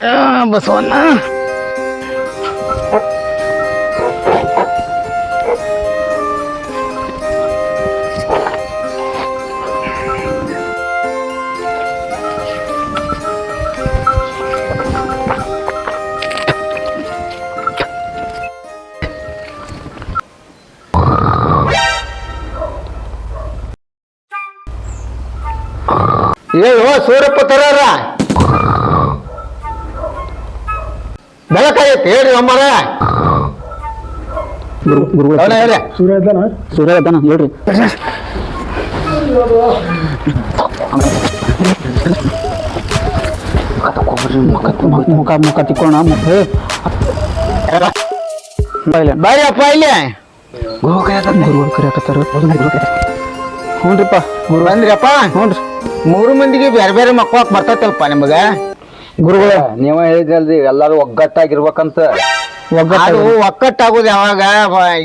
ಆ, ಬಸವಣ್ಣ ಏಯ್ ಓ ಸೂರಪ್ಪ ತರಾರ ಬೆಳಕಾಗೈತಿ ಹೇಳ್ರಿ ಅಮ್ಮರ ಗುರು ಹೇಳಿ. ಸೂರ್ಯ ಇದ್ದಾನ ಹೇಳ್ರಿ. ಮುಖ ಮುಖ ತಿಕ್ಕೋಣ. ಮುಖ ಬಾಯ್ಲೆ ಬಾರಿಯಪ್ಪ ಇಲ್ಲಿ ಗುರುಗಳು ಕರಿಯಾಕತ್ತಾರ ಹ್ಞೂನ್ರಿಪ್ಪ. ಗುರು ಬಂದ್ರಪ್ಪ ಹ್ಞೂನ್ರಿ. ಮೂರು ಮಂದಿಗೆ ಬೇರೆ ಬೇರೆ ಮಕ್ಕಳಕ್ ಬರ್ತೈತಲ್ಪ ನಿಮಗ? ಗುರುಗಳ. ನೀವ ಹೇಳಿದ್ರಲ್ರಿ ಎಲ್ಲಾರು ಒಗ್ಗಟ್ಟಾಗಿರ್ಬೇಕಂತ. ಅದು ಒಕ್ಕಟ್ಟಾಗುದ ಯಾವಾಗ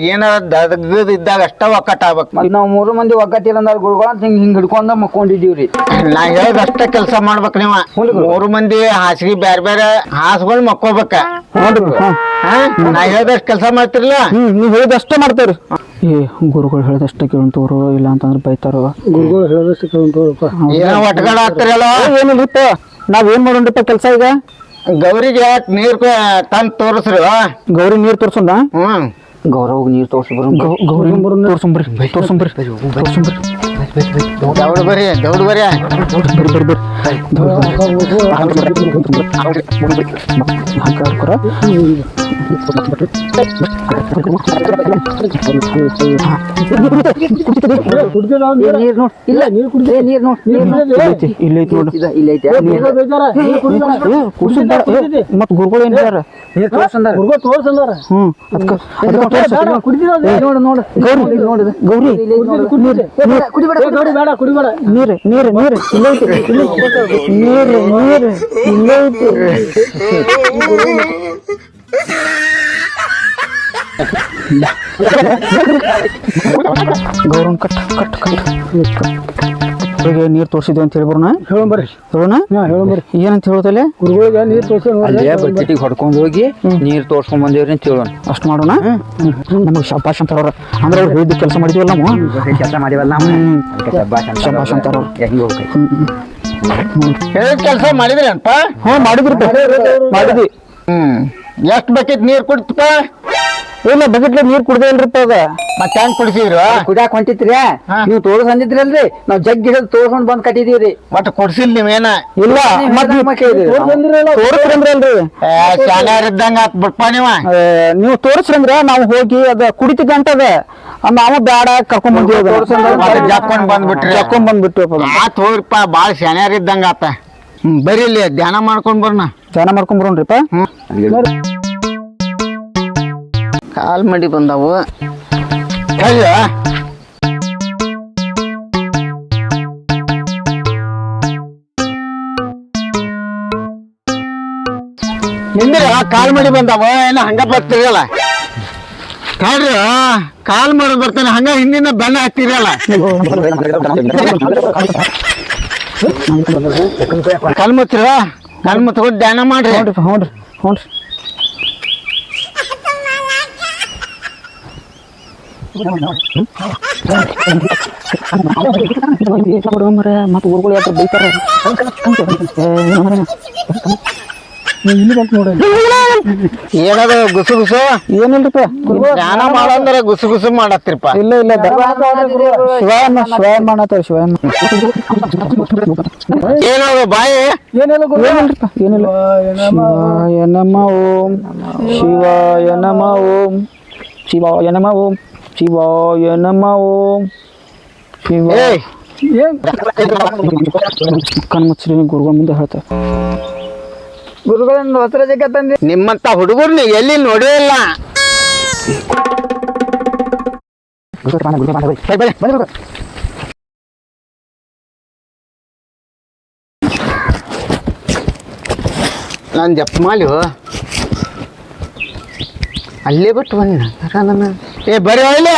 ಏನಾರ ದಗದ್ ಇದ್ದಾಗ ಅಷ್ಟ ಒಕ್ಕಟ್ಟಾಗ್ಬೇಕು ಮತ್ ನಾವ್ ಮೂರು ಮಂದಿ ಒಗ್ಗಟ್ಟಿಲ್ಲ ಅಂದ್ರ ಗುರುಗಳ ಅಂತ ಹಿಂಗ್ ಹಿಂಗ್ ಹಿಡ್ಕೊಂಡ ಮಕ್ಕೊಂಡಿದೀವ್ರಿ ನಾ ಹೇಳ್ದ ಅಷ್ಟ ಕೆಲಸ ಮಾಡ್ಬೇಕು ನೀವ. ಮೂರು ಮಂದಿ ಹಾಸಿಗೆ ಬೇರೆ ಬೇರೆ ಹಾಸ್ಗೊಂಡ್ ಮಕ್ಕೋಬೇಕ. ಹಾ? ನಾ ಹೇಳ್ದಷ್ಟು ಕೆಲಸ ಮಾಡ್ತಿರ್ಲ ಹ್ಮ್ ನೀವು ಹೇಳಿದಷ್ಟೇ ಮಾಡ್ತಾರ ಏ ಗುರುಗಳು ಹೇಳಿದಷ್ಟೇ ಕೇಳಂತವ್ರು ಇಲ್ಲ ಅಂತಂದ್ರೆ ಬೈತಾರ. ಗುರುಗಳು ಹೇಳಿದಷ್ಟೇ ಕೇಳಂತವ್ರಪ್ಪ. ಏನೋ ಒಟ್ಗಡ ಆಗ್ತಿರಲ್ಲ ಏನಿಲ್ಲಪ್ಪ ನಾವ್ ಏನ್ ಮಾಡೋಣ್ರಿಪ್ಪ ಕೆಲಸ ಈಗ? ಗೌರಿಗೆ ನೀರ್ ತಂದ್ ತೋರಿಸ್ರಿ? ಗೌರಿ ನೀರ್ ತೋರ್ಸೋಣ? ಹ್ಮ್. ಗೌರವ್ ನೀರ್ ತೋರ್ಸಿ ಬರೋ ಗೌರಿ ತೋರ್ಸಂಬ್ರಿ ತೋರ್ಸಂಬ್ರಿ ತೋರ್ಸಂಬ್ರಿ ದೌಡ್ ಬರ್ರಿ ದೌಡ್ ಬರ್ರಿ ಮತ್ ಗುರುಗಳು ಏನ್ ಹೇಳ್ಯಾರ ಹ್ಮ್ ಅದಕ್ಕ ನೋಡು ನೋಡು ಗೌರಿ ನೋಡು ಗೌರಿ ಕುಡಿಬೇಡ ಕುಡಿಬೇಡ. ನೀರು ನೀರು ನೀರು. ಇಲ್ಲ ಐತಿ. ನೀರು ನೀರು. ಇಲ್ಲ ಐತಿ. Gaurav cut cut cut. ಅವ್ರಿಗೆ ನೀರು ತೋರಿಸಿದ್ವಿ ಅಂತ ಹೇಳ್ಬರೋಣ ಹೇಳಂಬರ್ರಿ ಹೇಳೋಣ ಹೇಳಂಬರ್ರಿ ಏನಂತ ಹೇಳೋದಲ್ಲ ಗುರುಗಳಿಗೆ ನೀರು ತೋರಿಸಿ ಹೊಡ್ಕೊಂಡು ಬಕೆಟಿಗೆ ಹೊಡ್ಕೊಂಡ್ ಹೋಗಿ ನೀರ್ ತೋರ್ಸ್ಕೊಂಡ್ ಬಂದೇವ್ರಿ ಅಂತ ಹೇಳೋಣ. ಅಷ್ಟು ಮಾಡೋಣ? ನಮಗೆ ಶಬಾಷ್ ಅಂತಾರ ಅಂದ್ರೆ ಅವ್ರು ಹೇಳಿದ ಕೆಲಸ ಮಾಡಿದ್ವಲ್ಲ ನಾವು? ಕೆಲಸ ಮಾಡಿವಲ್ಲ ನಾವು. ಹ್ಮ್. ಶಬ್ಬಾಷ್ ಅಂತ ಅವ್ರು. ಹೆಂಗ್ ಹೋಗ್ಬೇಕು? ಹೇಳಿದ ಕೆಲಸ ಮಾಡಿದ್ರೇನಪ್ಪ? ಹ್ಞೂ ಮಾಡಿದ್ರಿ ಮಾಡಿದ್ವಿ. ಹ್ಞೂ ಎಷ್ಟ್ ಬಕೆಟ್ ನೀರ್ ಕುಡ್ತಪ್ಪ? ಇಲ್ಲ ಬಕೆಟ್ಲೆ ನೀರ್ ಕುಡ್ದೇ ಇಲ್ರಿಪ್ಪ ಅದ. ಮತ್ತೆ ಹೆಂಗ್ ಕುಡಿಸಿದ್ರು? ಕುಡಿಯಾಕ ಹೊಂಟಿತ್ರಿ. ನೀವು ತೋರ್ಸ್ ಅಂದಿದ್ರಲ್ರಿ ನಾವ್ ಜಗ್ ಹಿಡಿದು ತೋರ್ಸ್ಕೊಂಡ್ ಬಂದ್ ಕಟ್ಟಿದೀವ್ರಿ. ಮತ್ತೆ ಕೊಡ್ಸಿಲ್ ನೀವೇನ? ಇಲ್ಲ ಮತ್ ತೋರಿಸ್ರಂದ್ರೆ ಅಲ್ರಿ ಶಾನ್ಯಾರ ಇದ್ದಂಗ ಆತ್ ಬಿಡ್ಪ ನೀವ? ನೀವು ತೋರಿಸ್ರಂದ್ರ ನಾವು ಹೋಗಿ ಅದ ಕುಡಿತಿದ್ದ ಅಂತ ಅದ ನಾವು ಬ್ಯಾಡ ಕರ್ಕೊಂಡ್ ಬಂದಿವಿ ಜಕ್ಕೊಂಡ್ ಬಂದ್ಬಿಟ್ರಿ. ಜಕ್ಕೊಂಡ್ ಬಂದ್ಬಿಟ್ಟು ಆತ್ ಹೋಗ್ರಿಪ್ಪ ಬಾಳ ಶಾನ್ಯಾರ ಇದ್ದಂಗ ಆತ. ಹ್ಮ್ ಬರೀ ಇಲ್ಲಿ ಧ್ಯಾನ ಮಾಡ್ಕೊಂಡ್ ಬರೋಣ ಧ್ಯಾನ ಮಾಡ್ಕೊಂಡ್ ಬರೋಣ್ರಿಪ್ಪ. ಕಾಲ್ ಮಡಿ ಬಂದವು. ಅಯ್ಯ. ನಿಂದ್ರ? ಕಾಲ್ ಮಡಿ ಬಂದವ? ಏನ ಹಂಗ ಬರ್ತಿರಲ್ಲ? ಕಾಡ್ರಿ ಕಾಲ್ ಮಾಡಿ ಬರ್ತಾನೆ ಹಂಗ ಹಿಂದಿನ ಬೆನ್ನ ಹಾಕ್ತಿರಲ್ಲ ಕಾಲ್ ಮುತ್ತಿರ ಕಾಲ್ ಮುತ್ಕೊಂಡು ಧ್ಯಾನ ಮಾಡ್ರಿ. ಹ್ಞೂನ್ರಿ ಮತ್ತೆ ಊರುಗಳು ಯಾತ್ರ ಬೈತಾರೆ ಇಲ್ಲಿ ಬಂತು ನೋಡಿ ಏನದು ಗುಸು ಗುಸು? ಏನಿಲ್ರಿಪ ಧ್ಯಾನ ಮಾಡಂದ್ರೆ ಗುಸು ಗುಸು ಮಾಡತ್ತಿರಪ್ಪ. ಇಲ್ಲ ಇಲ್ಲ ಶಿವಾಯನ್ನ ಶಿವಾಯನ್ ಮಾಡತ್ತಾರ ಶಿವಾಯನ್ ಏನದ ಬಾಯಿ ಏನಿಲ್ರಿಪ್ಪ? ಏನಿಲ್ಲ? ಶಿವಾಯ ನಮ ಓಂ. ಶಿವಾಯ ನಮ ಓಂ. ಶಿವಾಯ ನಮ ಓಂ. ಶಿವಾಯ ನಮ ಓಂ. ಶಿವ ಏಯ್! ಕಣ್ಮುಚ್ಚ್ರಿ ಗುರುಗಳ ಮುಂದೆ ಹೇಳ್ತಾರೆ ಗುರುಗಳನ್ನ ಹೊಸರ ಜಗತ್ತಂದ್ರಿ ನಿಮ್ಮಂತ ಹುಡುಗರ್ನ ಎಲ್ಲಿ ನೋಡಿಲ್ಲ ನಾನು ಜಪ್ ಮಾಲಿ ಅಲ್ಲೇ ಬಿಟ್ಟು ಬಂದ ಏ ಬರೀ ಇಲ್ಲ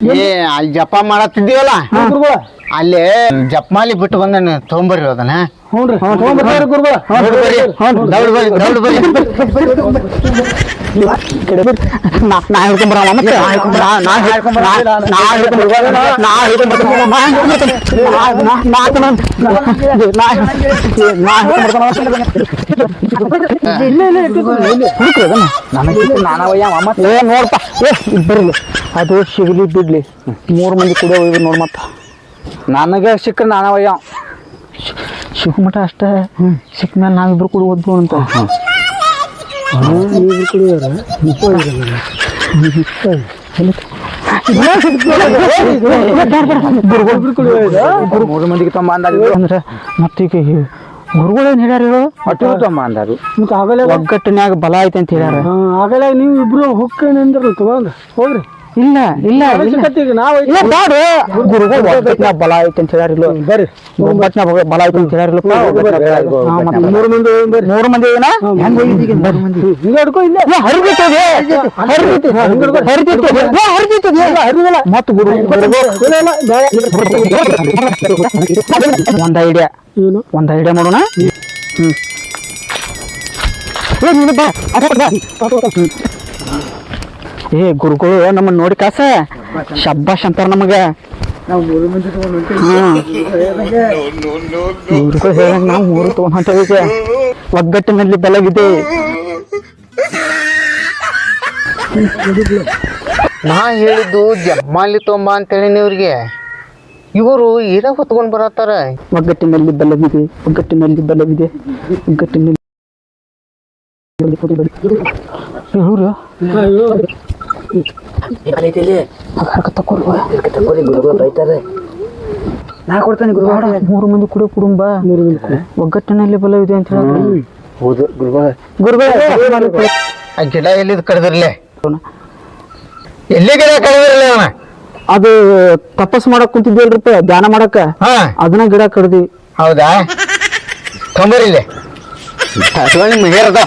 ಏ ಅಲ್ಲಿ ಜಪ ಮಾಡತ್ತಿದ್ದೀವಲ್ಲ? ಅಲ್ಲಿ ಜಪ ಮಾಲಿ ಬಿಟ್ಟು ಬಂದನ ತೊಗೊಂಬರ್ರಿ ಅದನ್ನ. ಹ್ಞೂ ರೀ ದೌಡ್ ಬರ್ರಿ ದೌಡ್ ಬರ್ರಿ ನಾ ನಾ ಏ ನೋಡಪ್ಪ ಏ ಅದು ಸಿಗಲಿ ಬಿಡ್ಲಿ ಮೂರು ಮಂದಿ ಕುಡಿಯೋ ಹೋಗಿದ್ರು ನೋಡ್ ಮತ್ತ ನನಗೆ ಸಿಕ್ಕ ನಾನವಯ್ಯ ಶಿವಮಠ ಅಷ್ಟೇ ಸಿಕ್ಕ ಮೇಲೆ ನಾವಿಬ್ರು ಕೂಡ ಓದ್ಬೋದು ಅಂತ ಮೂರು ಮಂದಿಗೆ ತಮ್ಮ ಅಂದಾರು ಅಂದ್ರೆ ಮತ್ತೀಗ ಗುರುಗಳೇನು ಹೇಳ್ಯಾರ ಹೇಳು ಅಟ್ಟು ತೊಂಬ ಅಂದಾರು ಒಗ್ಗಟ್ಟಿನ್ಯಾಗ ಬಲ ಐತೆ ಅಂತ ಹೇಳ್ಯಾರ? ಆಗಲೇ ನೀವು ಇಬ್ರು ಹೊಕ್ಕೇನಂದ್ರು ತಗೊಂಡ್. ಹೋಗ್ರಿ. ಇಲ್ಲ ಇಲ್ಲ ಇಲ್ಲ. ಬ್ಯಾಡ ಗುರುಗಳು ಒಗ್ಗಟ್ಟಿನ್ಯಾಗ ಬಲ ಐತೆ ಅಂತ ಹೇಳ್ಯಾರ ಇಲ್ಲ ಬರ್ರಿ. ಬಲ- ಐತಿ ಅಂತ ಹೇಳ್ಯಾರಿಲ್ಲಪ್ಪ ಹಾ, ಮೂರು ಮಂದಿ ಮೂರು ಮಂದಿ ಏನ ಹೆಂಗ್ ಹೋಗಿದ್ದೀಗ ಮೂರು ಮಂದಿ. ಹಿಂಗ ಹಿಡ್ಕೊ ಇಲ್ಲ. ಹರಿದಿತ್ತದು, ಹರಿದಿತ್ತು, ಹರಿದಿತ್ತು, ಏ, ಹರಿದಿತ್ತದು, ಏ, ಹರಿದಿಲ್ಲ. ಮತ್ತ್ ಗುರು ಒಂದ್ ಐಡಿಯಾ. ಏನು? ಒಂದ್ ಐಡಿಯಾ ಮಾಡೋಣ? ಹ್ಮ್. ಬಾ, ಅದ ಬಾ. ಏ ಗುರುಗಳು ನಮ್ಮನ್ನ ನೋಡಿ ಕಾಸ. ಶಬ್ಬಾಷ್ ಅಂತಾರ ನಮಗ. ಗುರುಗಳು ಹೇಳಂಗ ನಾವು ಮೂರು ತಗೊಂಡ್ ಒಗ್ಗಟ್ಟಿನಲ್ಲಿ ಬೆಲಗಿದೆ ನಾ ಹೇಳಿದ್ದು ಜಮ್ಮಾಲಿ ತೊಂಬ ಅಂತೇಳಿ ಇವ್ರಿಗೆ ಇವರು ಏನ ಹೊತ್ಕೊಂಡ್ ಬರತ್ತಾರ. ಒಗ್ಗಟ್ಟಿನಲ್ಲಿ ಬಲವಿದೆ ಒಗ್ಗಟ್ಟಿನಲ್ಲಿ ಬಲವಿದೆ ಒಗ್ಗಟ್ಟಿನಲ್ಲಿ ನಾ ಕೊಡ್ತಾನೆ ಗುರುಬಾಡ ಮೂರು ಮಂದಿ ಕುಡಿಯೋ ಕುಟುಂಬ ಒಗ್ಗಟ್ಟಿನಲ್ಲಿ ಬಲವಿದೆ ಅಂತ ಹೇಳಿ ಹೌದು ಗುರುಗಳ ಗುರುಗಳೇ ಆ ಗಿಡ ಎಲ್ಲಿದ್ ಕಡ್ದಿರ್ಲೆ ಎಲ್ಲಿ ಗಿಡ ಕಡ್ದಿರ್ಲಿ ಅವನ ಅದು ತಪಸ್ ಮಾಡಕ್ ಕುಂತಿದ್ದೇಳ್ರಪ್ಪ ಧ್ಯಾನ ಮಾಡಕ್ಕ ಅದನ್ನ ಗಿಡ ಕಡ್ದಿ ಹೌದಾ ತೊಂಬರಿಲ್ಲ ಹೇರದ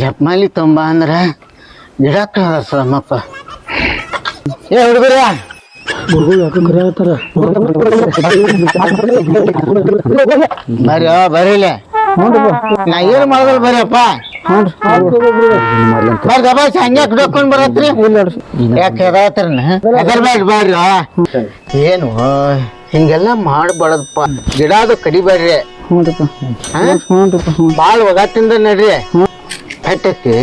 ಜಪ್ಮಾಲಿ ತೊಂಬ ಅಂದ್ರ ಗಿಡ ಕಳ್ದ ಸಮ್ಮಪ್ಪ ಏ ಹುಡುಗರ ಗುರುಗಳು ಯಾಕೆ ಕರೆ ಹೇಳ್ತಾರ ಬರ್ರಿ ಬರೀಲ ನಾ ಏನು ಮಾಡೋದಲ್ಲ ಬರ್ರಿಯಪ್ಪ ಬರ್ರಿ ದಬಾಸ್ ಹಂಗೆ ಕುಡ್ಕೊಂಡ್ ಬರತ್ರಿ? ಯಾಕೆ ಹೆದಾತ್ರನ ಹೆದರ್ಬೇಡ್ರಿ ಬರ್ರಿ. ಏನು? ಹಿಂಗೆಲ್ಲ ಮಾಡ್ಬಾರ್ದಪ್ಪ. ಗಿಡ ಅದು ಕಡಿಬೇಡ್ರಿ. ಹ್ಞೂನ್ರಿಪ್ಪ. ಹಾ? ಹ್ಞೂನ್ರಿಪ್ಪ ಹ್ಞೂ ಬಾಳ್ ಒಗಟ್ಟಿಂದ ನಡ್ರಿ. ಕಟ್ಟೈತಿ